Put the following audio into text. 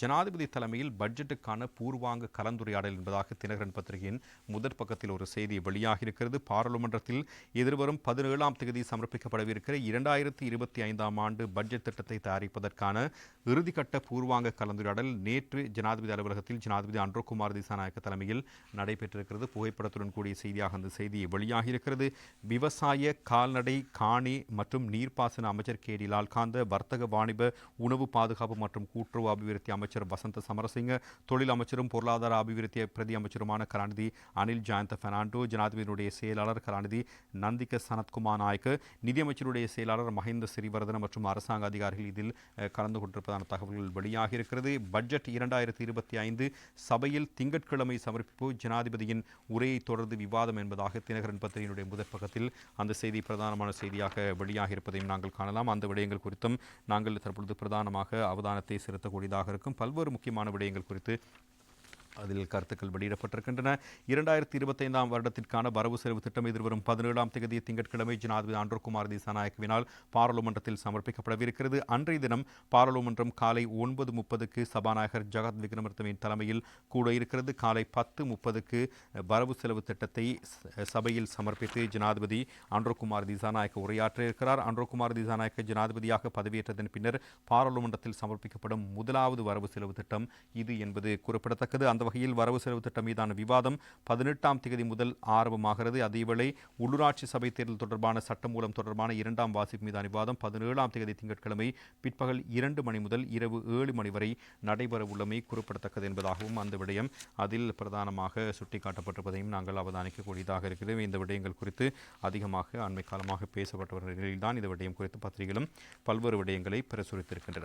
ஜனாதிபதி தலைமையில் பட்ஜெட்டுக்கான பூர்வாங்க கலந்துரையாடல் என்பதாக தினகரன் பத்திரிகையின் முதற் பக்கத்தில் ஒரு செய்தி வெளியாகியிருக்கிறது. பாராளுமன்றத்தில் எதிர்வரும் பதினேழாம் தேதி சமர்ப்பிக்கப்படவிருக்கிற இரண்டாயிரத்தி இருபத்தி ஐந்தாம் ஆண்டு பட்ஜெட் திட்டத்தை தயாரிப்பதற்கான இறுதிக்கட்ட பூர்வாங்க கலந்துரையாடல் நேற்று ஜனாதிபதி அலுவலகத்தில் ஜனாதிபதி அன்றோகுமார் திசாநாயக்க தலைமையில் நடைபெற்றிருக்கிறது. புகைப்படத்துடன் கூடிய செய்தியாக அந்த செய்தி வெளியாகியிருக்கிறது. விவசாய கால்நடை காணி மற்றும் நீர்ப்பாசன அமைச்சர் கே டி லால்காந்த வர்த்தக வாணிப உணவு பாதுகாப்பு மற்றும் கூட்டுறவு அபிவிருத்தி அமைச்சர் வசந்த சமரசிங்க தொழில் அமைச்சரும் பொருளாதார அபிவிருத்தி பிரதி அமைச்சருமான கலாநிதி அனில் ஜயந்த பெர்னாண்டோ ஜனாதிபதியினுடைய செயலாளர் கலாநிதி நந்திக சனத்குமார் நாயக்கு நிதியமைச்சருடைய செயலாளர் மஹிந்த சிறிவர்தன மற்றும் அரசாங்க அதிகாரிகள் இதில் கலந்து கொண்டிருப்பதான தகவல்கள் வெளியாகி இருக்கிறது பட்ஜெட் இரண்டாயிரத்தி இருபத்தி ஐந்து சபையில் திங்கட்கிழமை சமர்ப்பிப்பு. ஜனாதிபதியின் உரையை தொடர்ந்து விவாதம் என்பதாக தினகரன் பத்திரிகையினுடைய முதற் பக்கத்தில் அந்த செய்தி பிரதானமான செய்தியாக வெளியாகி இருப்பதையும் நாங்கள் காணலாம். அந்த விடயங்கள் குறித்தும் நாங்கள் தற்பொழுது பிரதானமாக அவதானத்தை செலுத்தக்கூடியதாக இருக்கும் பல்வேறு முக்கியமான விடயங்கள் குறித்து அதில் கருத்துக்கள் வெளியிடப்பட்டிருக்கின்றன. இரண்டாயிரத்தி இருபத்தைந்தாம் வருடத்திற்கான வரவு செலவு திட்டம் எதிர்வரும் பதினேழாம் தேதி திங்கட்கிழமை ஜனாதிபதி அன்றகுமார் திசாநாயக்கவினால் பாராளுமன்றத்தில் சமர்ப்பிக்கப்படவிருக்கிறது. அன்றைய தினம் பாராளுமன்றம் காலை ஒன்பது முப்பதுக்கு சபாநாயகர் ஜகத் விக்ரமர்த்தவின் தலைமையில் கூட இருக்கிறது காலை பத்து முப்பதுக்கு வரவு செலவு திட்டத்தை சபையில் சமர்ப்பித்து ஜனாதிபதி அன்றகுமார் திசாநாயக்க உரையாற்ற இருக்கிறார் அன்றகுமார் திசாநாயக்க ஜனாதிபதியாக பதவியேற்றதன் பின்னர் பாராளுமன்றத்தில் சமர்ப்பிக்கப்படும் முதலாவது வரவு செலவு திட்டம் இது என்பது குறிப்பிடத்தக்கது. அந்த வகையில் வரவு செலவு திட்டம் மீதான விவாதம் பதினெட்டாம் தேதி முதல் ஆரம்பமாகிறது. அதேவேளை உள்ளூராட்சி சபை தேர்தல் தொடர்பான சட்டமூலம் தொடர்பான இரண்டாம் வாசிப்பு மீதான விவாதம் பதினேழாம் தேதி திங்கட்கிழமை பிற்பகல் இரண்டு மணி முதல் இரவு ஏழு மணி வரை நடைபெறவுள்ளமை குறிப்பிடத்தக்கது என்பதாகவும் அந்த விடயம் அதில் பிரதானமாக சுட்டிக்காட்டப்பட்டிருப்பதையும் நாங்கள் அவதானிக்கக்கூடியதாக இருக்கிறது. இந்த விடயங்கள் குறித்து அதிகமாக அண்மை காலமாக பேசப்பட்ட நிலையில்தான் இந்த விடயம் குறித்து பத்திரிகைகளும் பல்வேறு விடயங்களை பிரசுரித்திருக்கின்றன.